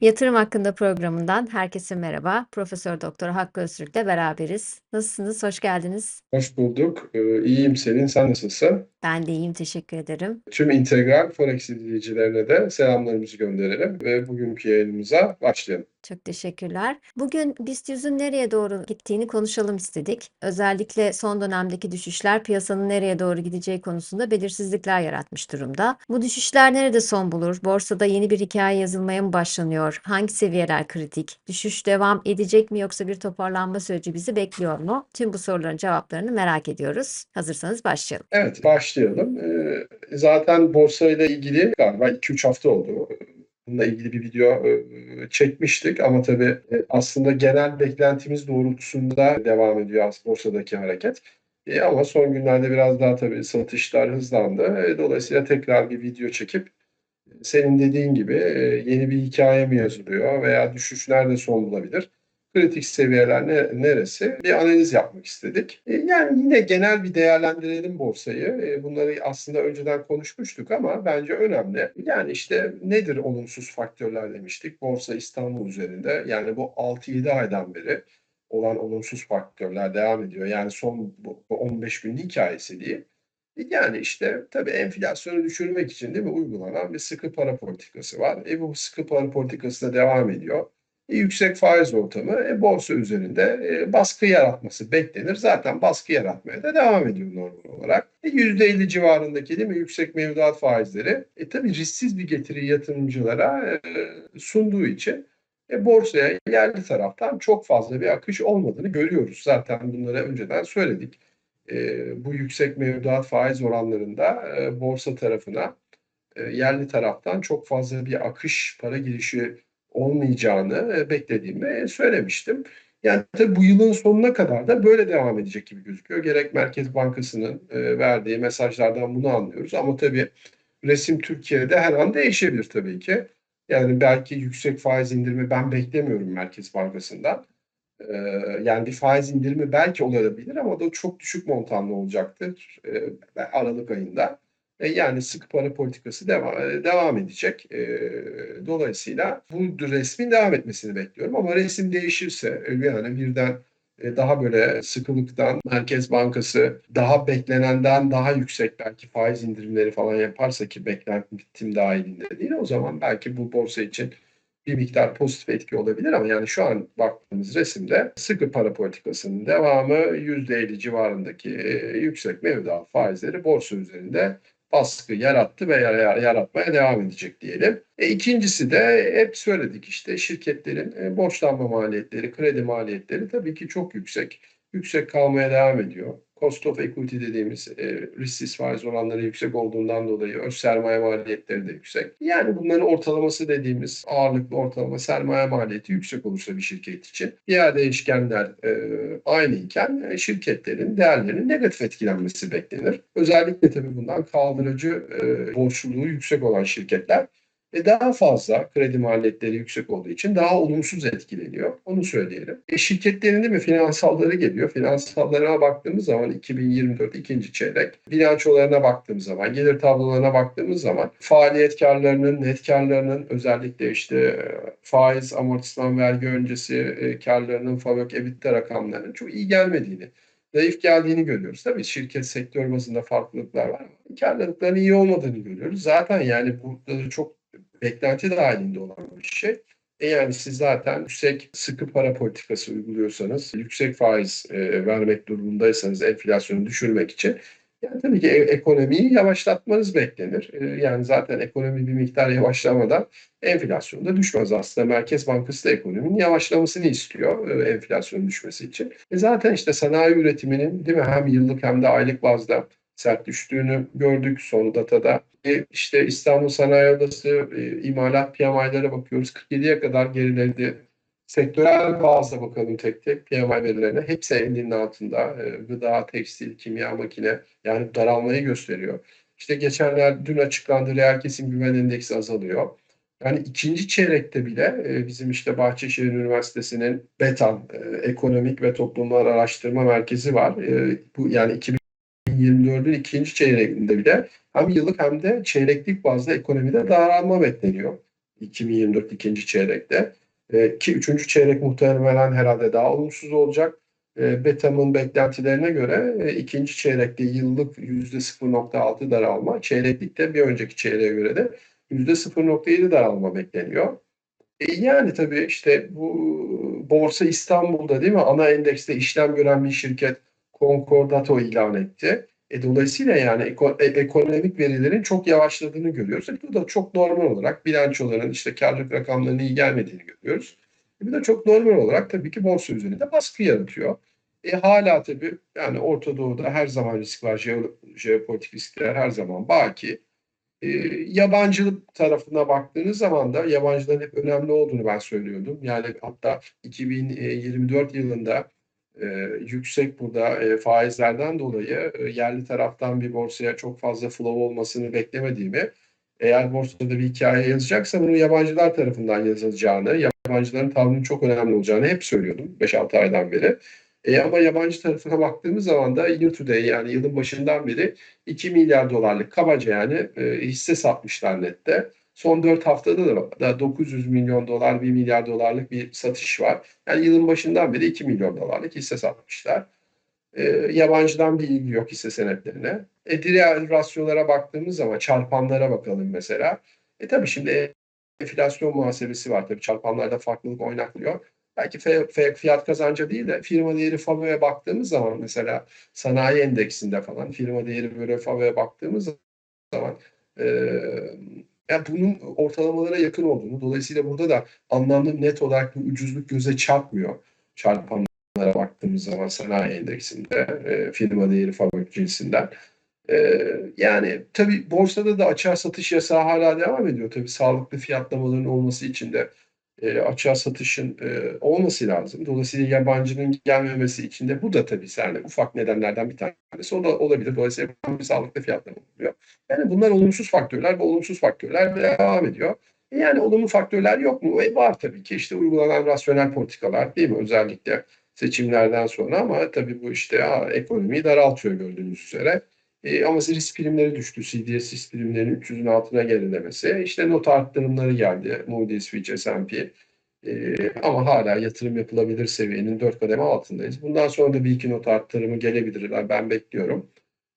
Yatırım Hakkında programından herkese merhaba. Profesör Doktor Hakkı Öztürk'le beraberiz. Nasılsınız? Hoş geldiniz. Hoş bulduk. Ee, İyiyim Selin. Sen nasılsın? Ben de iyiyim, teşekkür ederim. Tüm integral Forex izleyicilerine de selamlarımızı gönderelim ve bugünkü yayınımıza başlayalım. Çok teşekkürler. Bugün BIST 100'ün nereye doğru gittiğini konuşalım istedik. Özellikle son dönemdeki düşüşler piyasanın nereye doğru gideceği konusunda belirsizlikler yaratmış durumda. Bu düşüşler nerede son bulur? Borsada yeni bir hikaye yazılmaya mı başlanıyor? Hangi seviyeler kritik? Düşüş devam edecek mi yoksa bir toparlanma süreci bizi bekliyor mu? Tüm bu soruların cevaplarını merak ediyoruz. Hazırsanız başlayalım. Evet, başlayalım. Ee, Zaten borsa ile ilgili galiba 2-3 hafta oldu. Bununla ilgili bir video e, çekmiştik ama tabii e, aslında genel beklentimiz doğrultusunda devam ediyor borsadaki hareket. E, Ama son günlerde biraz daha tabii satışlar hızlandı. E, Dolayısıyla tekrar bir video çekip senin dediğin gibi e, yeni bir hikaye mi yazılıyor veya düşüş nerede son bulabilir? Kritik seviyeler ne- neresi? Bir analiz yapmak istedik. E, Yani yine genel bir değerlendirelim borsayı. E, Bunları aslında önceden konuşmuştuk ama bence önemli. Yani işte nedir olumsuz faktörler demiştik. Borsa İstanbul üzerinde yani bu 6-7 aydan beri olan olumsuz faktörler devam ediyor. Yani son bu bu 15 gün hikayesi diyeyim. Yani işte tabii enflasyonu düşürmek için değil mi uygulanan bir sıkı para politikası var. E bu sıkı para politikası da devam ediyor. E, yüksek faiz ortamı e, borsa üzerinde e, baskı yaratması beklenir. Zaten baskı yaratmaya da devam ediyor normal olarak. E, %50 civarındaki değil mi yüksek mevduat faizleri e, tabii risksiz bir getiri yatırımcılara e, sunduğu için e, borsaya yerli taraftan çok fazla bir akış olmadığını görüyoruz. Zaten bunları önceden söyledik e, bu yüksek mevduat faiz oranlarında e, borsa tarafına e, yerli taraftan çok fazla bir akış para girişi olmayacağını e, beklediğimi söylemiştim. Yani tabii bu yılın sonuna kadar da böyle devam edecek gibi gözüküyor. Gerek Merkez Bankası'nın e, verdiği mesajlardan bunu anlıyoruz. Ama tabii resim Türkiye'de her an değişebilir tabii ki. Yani belki yüksek faiz indirimi ben beklemiyorum Merkez Bankası'ndan. Ee, yani bir faiz indirimi belki olabilir ama da çok düşük montanlı olacaktır e, Aralık ayında. E, yani sıkı para politikası devam, devam edecek. E, dolayısıyla bu resmin devam etmesini bekliyorum ama resim değişirse e, yani birden e, daha böyle sıkılıktan Merkez Bankası daha beklenenden daha yüksek belki faiz indirimleri falan yaparsa ki beklentim dahilinde değil o zaman belki bu borsa için bir miktar pozitif etki olabilir ama yani şu an baktığımız resimde sıkı para politikasının devamı %50 civarındaki e, yüksek mevduat faizleri borsa üzerinde baskı yarattı ve yara- yaratmaya devam edecek diyelim. E, ikincisi de hep söyledik işte şirketlerin e, borçlanma maliyetleri, kredi maliyetleri tabii ki çok yüksek. Yüksek kalmaya devam ediyor. Cost of equity dediğimiz e, risksiz faiz oranları yüksek olduğundan dolayı öz sermaye maliyetleri de yüksek. Yani bunların ortalaması dediğimiz ağırlıklı ortalama sermaye maliyeti yüksek olursa bir şirket için diğer değişkenler e, aynı iken e, şirketlerin değerlerinin negatif etkilenmesi beklenir. Özellikle tabii bundan kaldırıcı e, borçluluğu yüksek olan şirketler e daha fazla kredi maliyetleri yüksek olduğu için daha olumsuz etkileniyor. Onu söyleyelim. E şirketlerin değil mi finansalları geliyor. Finansallarına baktığımız zaman 2024 ikinci çeyrek bilançolarına baktığımız zaman, gelir tablolarına baktığımız zaman faaliyet karlarının, net karlarının özellikle işte e, faiz, amortisman, vergi öncesi e, karlarının, FAVÖK, EBITDA rakamlarının çok iyi gelmediğini zayıf geldiğini görüyoruz. Tabii şirket sektör bazında farklılıklar var karlılıkların iyi olmadığını görüyoruz. Zaten yani burada da çok beklenti dahilinde olan bir şey. E yani siz zaten yüksek sıkı para politikası uyguluyorsanız, yüksek faiz e, vermek durumundaysanız enflasyonu düşürmek için yani tabii ki e- ekonomiyi yavaşlatmanız beklenir. E, yani zaten ekonomi bir miktar yavaşlamadan enflasyon da düşmez aslında. Merkez Bankası da ekonominin yavaşlamasını istiyor e, enflasyonun düşmesi için. E zaten işte sanayi üretiminin değil mi hem yıllık hem de aylık bazda sert düştüğünü gördük son datada. E, işte İstanbul Sanayi Odası e, imalat PMI'lara bakıyoruz. 47'ye kadar geriledi. Sektörel bazda bakalım tek tek PMI verilerine. Hepsi 50'nin altında. E, gıda, tekstil, kimya, makine yani daralmayı gösteriyor. İşte geçenler dün açıklandı reel kesim güven endeksi azalıyor. Yani ikinci çeyrekte bile e, bizim işte Bahçeşehir Üniversitesi'nin BETAN, e, Ekonomik ve Toplumlar Araştırma Merkezi var. E, bu yani 2024'ün ikinci çeyreğinde bile hem yıllık hem de çeyreklik bazda ekonomide daralma bekleniyor. 2024 ikinci çeyrekte. E, ki üçüncü çeyrek muhtemelen herhalde daha olumsuz olacak. E, Betam'ın beklentilerine göre e, ikinci çeyrekte yıllık %0.6 daralma, çeyreklikte bir önceki çeyreğe göre de %0.7 daralma bekleniyor. E, yani tabii işte bu Borsa İstanbul'da değil mi ana endekste işlem gören bir şirket Concordato ilan etti. E, dolayısıyla yani e- ekonomik verilerin çok yavaşladığını görüyoruz. E, bu da çok normal olarak bilançoların işte karlılık rakamlarının iyi gelmediğini görüyoruz. E, bu da çok normal olarak tabii ki borsa üzerinde baskı yaratıyor. E, hala tabii yani Orta Doğu'da her zaman risk var. Jeo- jeopolitik riskler her zaman baki. E, yabancılık tarafına baktığınız zaman da yabancıların hep önemli olduğunu ben söylüyordum. Yani hatta 2024 yılında e, yüksek burada e, faizlerden dolayı e, yerli taraftan bir borsaya çok fazla flow olmasını beklemediğimi, eğer borsada bir hikaye yazacaksa bunu yabancılar tarafından yazılacağını, yabancıların tavrının çok önemli olacağını hep söylüyordum 5-6 aydan beri. E, ama yabancı tarafına baktığımız zaman da year to day yani yılın başından beri 2 milyar dolarlık kabaca yani e, hisse satmışlar nette. Son 4 haftada da, da 900 milyon dolar, 1 milyar dolarlık bir satış var. Yani yılın başından beri 2 milyon dolarlık hisse satmışlar. E, yabancıdan bir ilgi yok hisse senetlerine. E, diğer rasyolara baktığımız zaman çarpanlara bakalım mesela. E tabii şimdi enflasyon muhasebesi var tabii çarpanlarda farklılık oynaklıyor. Belki fiyat kazancı değil de firma değeri FAVÖ'ye baktığımız zaman mesela sanayi endeksinde falan firma değeri böyle FAVÖ'ye baktığımız zaman e, yani bunun ortalamalara yakın olduğunu dolayısıyla burada da anlamlı net olarak bir ucuzluk göze çarpmıyor çarpanlara baktığımız zaman sanayi endeksinde e, firma değeri FAVÖ cinsinden. E, yani tabii borsada da açığa satış yasağı hala devam ediyor. Tabii sağlıklı fiyatlamaların olması için de e, açığa satışın e, olması lazım. Dolayısıyla yabancının gelmemesi için de bu da tabii yani ufak nedenlerden bir tanesi o da olabilir. Dolayısıyla bir sağlıklı fiyatlama oluyor. Yani bunlar olumsuz faktörler ve olumsuz faktörler devam ediyor. E, Yani olumlu faktörler yok mu? E, var tabii ki işte uygulanan rasyonel politikalar değil mi? Özellikle seçimlerden sonra ama tabii bu işte ha, ekonomiyi daraltıyor gördüğünüz üzere. E, ama risk primleri düştü. CDS risk primlerinin 300'ün altına gerilemesi. İşte not arttırımları geldi. Moody's, Fitch, S&P. E, ama hala yatırım yapılabilir seviyenin 4 kademe altındayız. Bundan sonra da bir iki not arttırımı gelebilirler. Ben bekliyorum.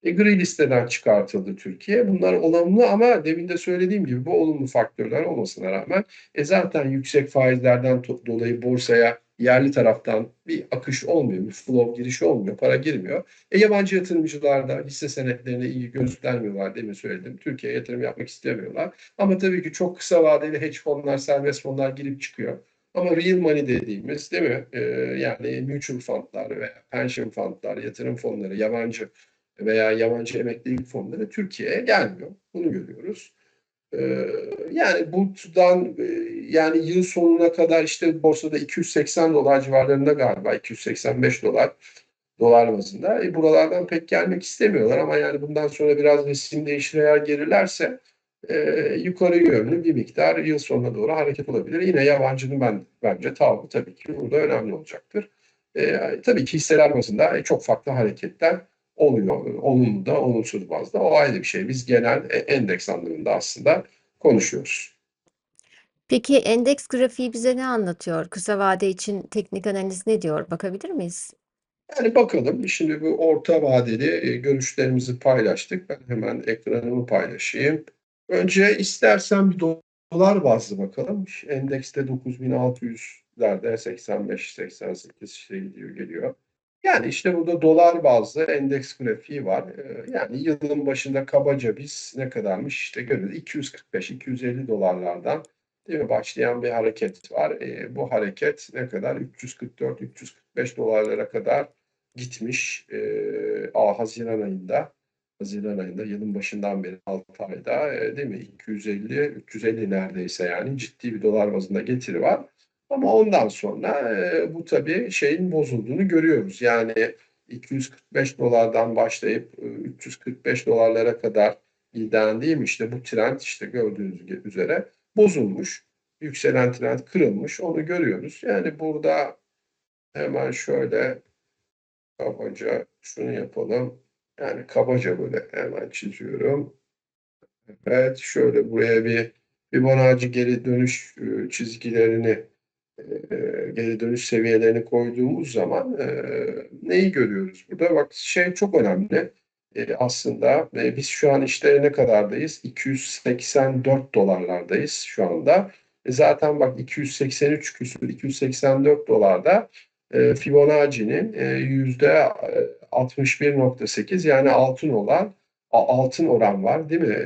E, gri listeden çıkartıldı Türkiye. Bunlar olumlu ama demin de söylediğim gibi bu olumlu faktörler olmasına rağmen e, zaten yüksek faizlerden dolayı borsaya yerli taraftan bir akış olmuyor, bir flow girişi olmuyor, para girmiyor. E, yabancı yatırımcılar da hisse senetlerine ilgi göstermiyorlar demin söyledim. Türkiye'ye yatırım yapmak istemiyorlar. Ama tabii ki çok kısa vadeli hedge fonlar, serbest fonlar girip çıkıyor. Ama real money dediğimiz değil mi? E, yani mutual fundlar veya pension fundlar, yatırım fonları, yabancı veya yabancı emeklilik fonları Türkiye'ye gelmiyor. Bunu görüyoruz. Ee, yani buradan e, yani yıl sonuna kadar işte borsada 280 dolar civarlarında galiba 285 dolar dolar bazında. E, buralardan pek gelmek istemiyorlar ama yani bundan sonra biraz resim değişir eğer gelirlerse e, yukarı yönlü bir miktar yıl sonuna doğru hareket olabilir. Yine yabancının ben bence tavrı tabii ki burada önemli olacaktır. E, tabii ki hisseler bazında e, çok farklı hareketler oluyor. Olumlu da olumsuz bazda. O ayrı bir şey. Biz genel e, endeks anlamında aslında konuşuyoruz. Peki endeks grafiği bize ne anlatıyor? Kısa vade için teknik analiz ne diyor? Bakabilir miyiz? Yani bakalım şimdi bu orta vadeli e, görüşlerimizi paylaştık. Ben hemen ekranımı paylaşayım. Önce istersen bir dolar bazlı bakalım. Endekste 9600'lerde 85 88 işte gidiyor geliyor. Yani işte burada dolar bazlı endeks grafiği var. Ee, Yani yılın başında kabaca biz ne kadarmış işte görüyoruz 245-250 dolarlardan değil mi başlayan bir hareket var. Ee, bu hareket ne kadar 344-345 dolarlara kadar gitmiş. Ee, a, Haziran ayında. Haziran ayında yılın başından beri 6 ayda e, değil mi 250 350 neredeyse yani ciddi bir dolar bazında getiri var. Ama ondan sonra e, bu tabii şeyin bozulduğunu görüyoruz. Yani 245 dolardan başlayıp e, 345 dolarlara kadar giden değil mi işte bu trend işte gördüğünüz üzere bozulmuş. Yükselen trend kırılmış. Onu görüyoruz. Yani burada hemen şöyle kabaca şunu yapalım. Yani kabaca böyle hemen çiziyorum. Evet şöyle buraya bir Fibonacci geri dönüş çizgilerini geri dönüş seviyelerini koyduğumuz zaman e, neyi görüyoruz burada? Bak şey çok önemli. E, aslında e, biz şu an işte ne kadardayız? 284 dolarlardayız şu anda. E, zaten bak 283 küsur 284 dolarda e, Fibonacci'nin e, yüzde 61.8 yani altın olan altın oran var değil mi? E,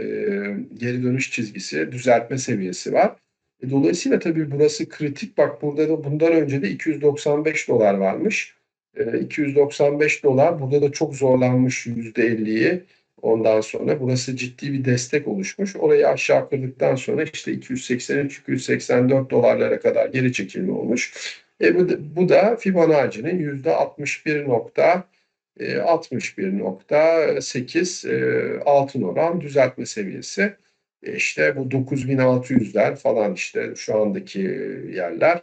geri dönüş çizgisi, düzeltme seviyesi var. E, dolayısıyla tabii burası kritik. Bak burada da bundan önce de 295 dolar varmış. E, 295 dolar burada da çok zorlanmış %50'yi. Ondan sonra burası ciddi bir destek oluşmuş. Orayı aşağı kırdıktan sonra işte 283-284 dolarlara kadar geri çekilme olmuş. E bu, da- bu da Fibonacci'nin yüzde 61 nokta e, 61.8 e, altın oran düzeltme seviyesi. E, işte bu 9600'ler falan işte şu andaki yerler.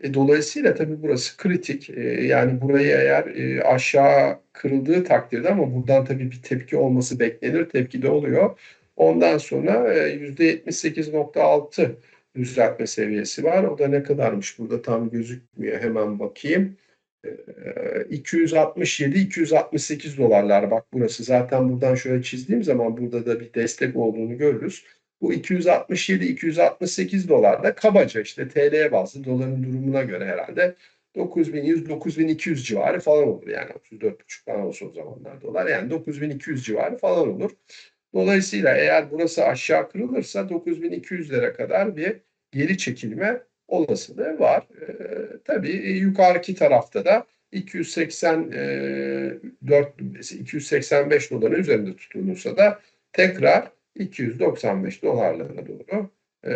E, dolayısıyla tabii burası kritik. E, yani burayı eğer e, aşağı kırıldığı takdirde ama buradan tabii bir tepki olması beklenir. Tepki de oluyor. Ondan sonra e, %78.6 düzeltme seviyesi var. O da ne kadarmış burada tam gözükmüyor. Hemen bakayım. E, 267-268 dolarlar. Bak burası zaten buradan şöyle çizdiğim zaman burada da bir destek olduğunu görürüz. Bu 267-268 dolarda kabaca işte TL bazlı doların durumuna göre herhalde 9100-9200 civarı falan olur. Yani 34,5 falan olsa o zamanlar dolar. Yani 9200 civarı falan olur. Dolayısıyla eğer burası aşağı kırılırsa 9200'lere kadar bir geri çekilme olasılığı var. Ee, tabii yukarıki tarafta da 284 285 doların üzerinde tutulursa da tekrar 295 dolarlara doğru e,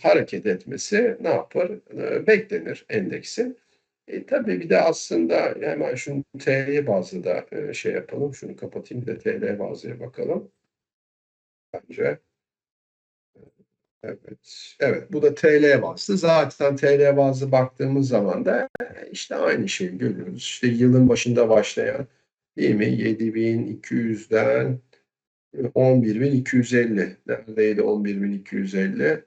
hareket etmesi ne yapar? E, beklenir endeksin. E, tabii bir de aslında hemen şunu TL bazlı da e, şey yapalım. Şunu kapatayım da TL bazlıya bakalım. Bence. Evet. Evet. Bu da TL bazlı. Zaten TL bazlı baktığımız zaman da e, işte aynı şeyi görüyoruz. İşte yılın başında başlayan değil mi? 7200'den 11.250. Neredeydi 11.250?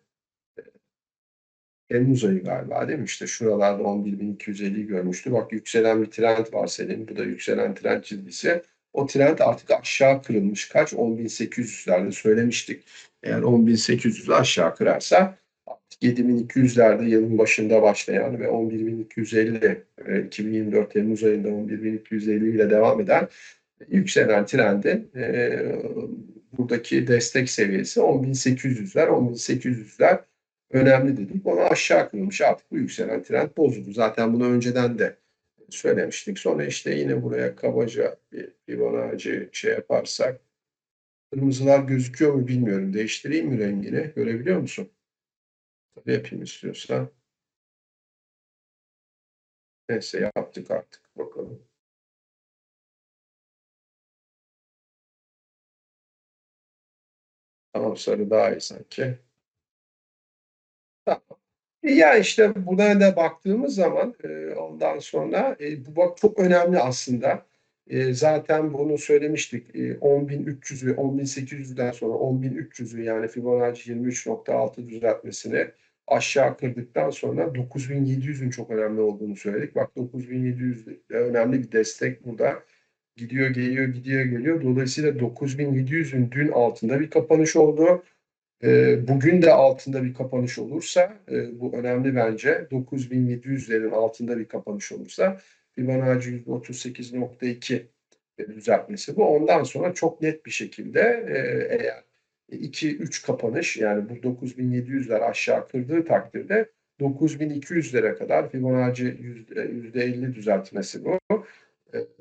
Temmuz ayı galiba değil mi? İşte şuralarda 11.250'yi görmüştü. Bak yükselen bir trend var senin. Bu da yükselen trend çizgisi. O trend artık aşağı kırılmış. Kaç? 10.800'lerde söylemiştik. Eğer 10.800'ü aşağı kırarsa artık 7.200'lerde yılın başında başlayan ve 11.250 e, 2024 Temmuz ayında 11.250 ile devam eden yükselen trendin e, buradaki destek seviyesi 10.800'ler. 10.800'ler önemli dedik. Onu aşağı kırılmış artık bu yükselen trend bozuldu. Zaten bunu önceden de söylemiştik. Sonra işte yine buraya kabaca bir Fibonacci şey yaparsak kırmızılar gözüküyor mu bilmiyorum. Değiştireyim mi rengini? Görebiliyor musun? Tabii yapayım istiyorsan. Neyse yaptık artık. Bakalım. Tamam sarı daha iyi sanki. Tamam. E, Ya işte buna da baktığımız zaman e, ondan sonra e, bu bak çok önemli aslında. E, zaten bunu söylemiştik. E, 10.300'ü 10.800'den sonra 10.300'ü yani Fibonacci 23.6 düzeltmesini aşağı kırdıktan sonra 9.700'ün çok önemli olduğunu söyledik. Bak 9.700 de önemli bir destek burada. Gidiyor geliyor gidiyor geliyor. Dolayısıyla 9.700'ün dün altında bir kapanış oldu. E, bugün de altında bir kapanış olursa e, bu önemli bence. 9700'lerin altında bir kapanış olursa Fibonacci %38.2 düzeltmesi bu. Ondan sonra çok net bir şekilde e, eğer 2-3 kapanış yani bu 9700'ler aşağı kırdığı takdirde 9200'lere kadar Fibonacci %50 düzeltmesi bu.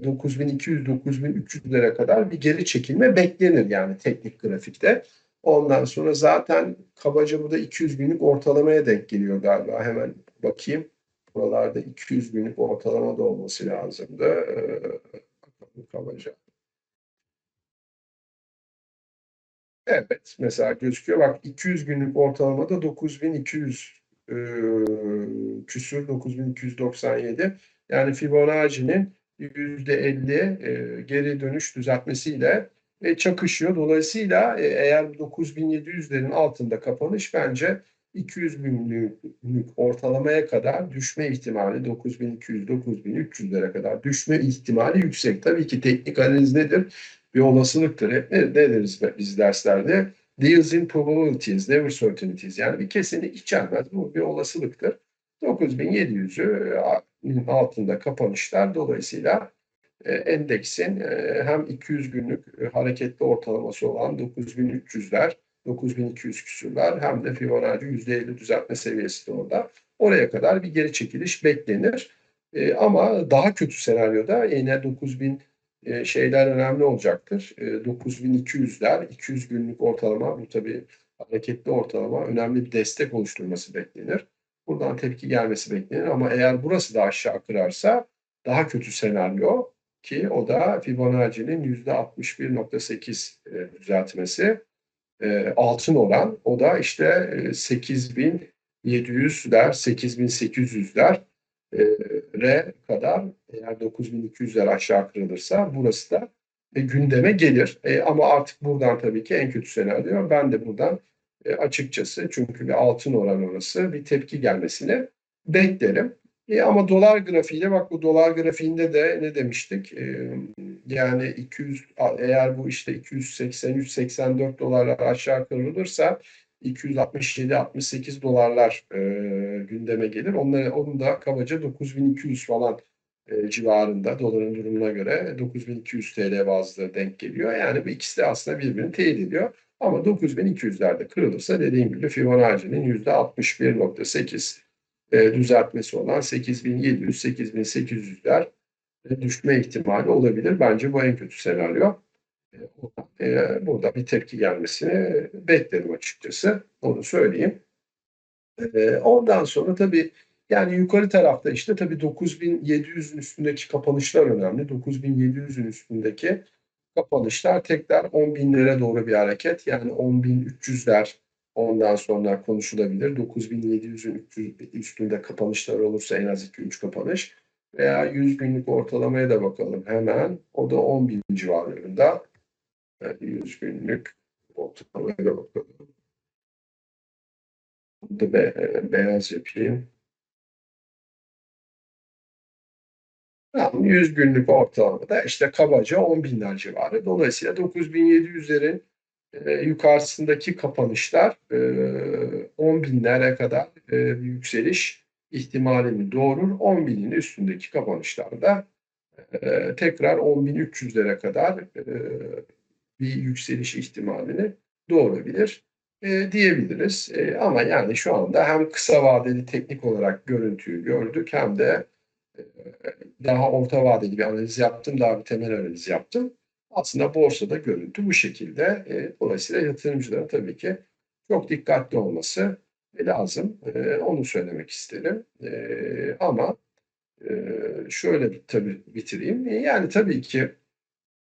9200-9300'lere kadar bir geri çekilme beklenir yani teknik grafikte. Ondan sonra zaten kabaca burada 200 günlük ortalamaya denk geliyor galiba. Hemen bakayım. Buralarda 200 günlük ortalama da olması lazımdı. Ee, kabaca. Evet mesela gözüküyor. Bak 200 günlük ortalamada 9200 e, küsür 9297. Yani Fibonacci'nin %50 e, geri dönüş düzeltmesiyle e, çakışıyor. Dolayısıyla e, eğer 9700'lerin altında kapanış bence 200 günlük ortalamaya kadar düşme ihtimali 9200-9300'lere kadar düşme ihtimali yüksek. Tabii ki teknik analiz nedir? Bir olasılıktır. Hep ne, ne deriz biz derslerde? Deals in probabilities, never certainties. Yani bir kesinlik içermez. Bu bir olasılıktır. 9700'ü altında kapanışlar dolayısıyla e, endeksin e, hem 200 günlük e, hareketli ortalaması olan 9300'ler 9200 küsürler hem de Fibonacci %50 düzeltme seviyesi de orada. Oraya kadar bir geri çekiliş beklenir. E, ama daha kötü senaryoda yine 9000 e, şeyler önemli olacaktır. E, 9200'ler 200 günlük ortalama bu tabii hareketli ortalama önemli bir destek oluşturması beklenir. Buradan tepki gelmesi beklenir ama eğer burası da aşağı kırarsa daha kötü senaryo ki o da Fibonacci'nin %61.8 e, düzeltmesi e, altın oran o da işte e, 8700'ler 8800'ler e, re kadar eğer 9200'ler aşağı kırılırsa burası da e, gündeme gelir. E, ama artık buradan tabii ki en kötü senaryo ben de buradan e, açıkçası çünkü bir altın oran orası bir tepki gelmesini beklerim. E, ama dolar grafiğiyle bak bu dolar grafiğinde de ne demiştik? E, yani 200 eğer bu işte 283-84 dolarlar aşağı kırılırsa 267-68 dolarlar e, gündeme gelir. Onları, onun da kabaca 9200 falan e, civarında doların durumuna göre 9200 TL bazlı denk geliyor. Yani bu ikisi de aslında birbirini teyit ediyor. Ama 9200'lerde kırılırsa dediğim gibi Fibonacci'nin %61.8 e, düzeltmesi olan 8700-8800'ler düşme ihtimali olabilir. Bence bu en kötü senaryo. E, burada bir tepki gelmesini beklerim açıkçası. Onu söyleyeyim. E, ondan sonra tabii yani yukarı tarafta işte tabii 9700'ün üstündeki kapanışlar önemli. 9700'ün üstündeki kapanışlar tekrar 10.000'lere doğru bir hareket. Yani 10.300'ler ondan sonra konuşulabilir. 9700'ün üstünde kapanışlar olursa en az 2-3 kapanış. Veya 100 günlük ortalamaya da bakalım hemen. O da 10.000 civarlarında. Yani 100 günlük ortalamaya da bakalım. Burada be, beyaz yapayım. Tamam, 100 günlük ortalamada işte kabaca 10 binler civarı. Dolayısıyla 9700'lerin e, yukarısındaki kapanışlar e, 10 binlere kadar e, yükseliş ihtimalini doğurur. 10 binin üstündeki kapanışlarda e, tekrar 10.300'lere kadar e, bir yükseliş ihtimalini doğurabilir e, diyebiliriz. E, ama yani şu anda hem kısa vadeli teknik olarak görüntüyü gördük hem de e, daha orta vadeli bir analiz yaptım, daha bir temel analiz yaptım. Aslında borsada görüntü bu şekilde. E, dolayısıyla yatırımcıların tabii ki çok dikkatli olması lazım. E, onu söylemek isterim. E, ama e, şöyle tabii bitireyim. E, yani tabii ki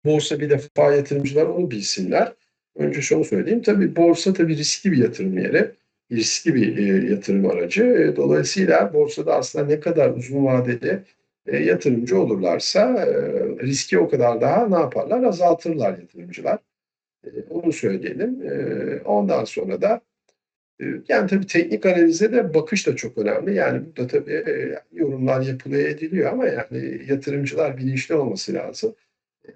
borsa bir defa yatırımcılar onu bilsinler. Önce şunu söyleyeyim. Tabii borsa tabii riskli bir yatırım yeri. Riskli bir e, yatırım aracı. E, dolayısıyla borsada aslında ne kadar uzun vadeli e, yatırımcı olurlarsa e, riski o kadar daha ne yaparlar? Azaltırlar yatırımcılar. E, onu söyleyelim. E, ondan sonra da e, yani tabii teknik analize de bakış da çok önemli. Yani burada tabii e, yorumlar yapılıyor ediliyor ama yani yatırımcılar bilinçli olması lazım.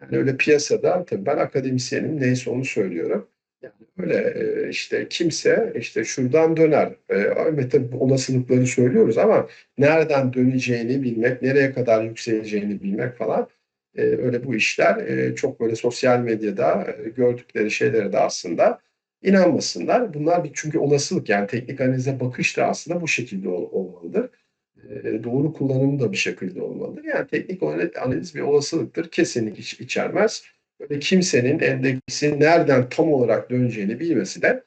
Yani öyle piyasada tabii ben akademisyenim neyse onu söylüyorum. Yani öyle e, işte kimse işte şuradan döner. E, tabii olasılıkları söylüyoruz ama nereden döneceğini bilmek, nereye kadar yükseleceğini bilmek falan öyle bu işler çok böyle sosyal medyada gördükleri şeylere de aslında inanmasınlar. Bunlar bir çünkü olasılık yani teknik analize bakış da aslında bu şekilde ol, olmalıdır. E, doğru kullanımı da bir şekilde olmalıdır. Yani teknik analiz bir olasılıktır. Kesinlik iç, içermez. Böyle kimsenin endeksin nereden tam olarak döneceğini bilmesi de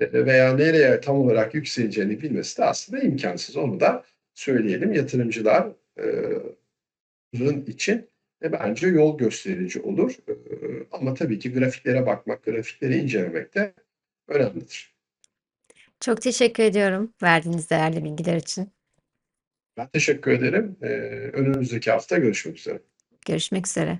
e, veya nereye tam olarak yükseleceğini bilmesi de aslında imkansız. Onu da söyleyelim yatırımcıların için e, bence yol gösterici olur. E, ama tabii ki grafiklere bakmak, grafikleri incelemek de önemlidir. Çok teşekkür ediyorum verdiğiniz değerli bilgiler için. Ben teşekkür ederim. E, önümüzdeki hafta görüşmek üzere. Görüşmek üzere.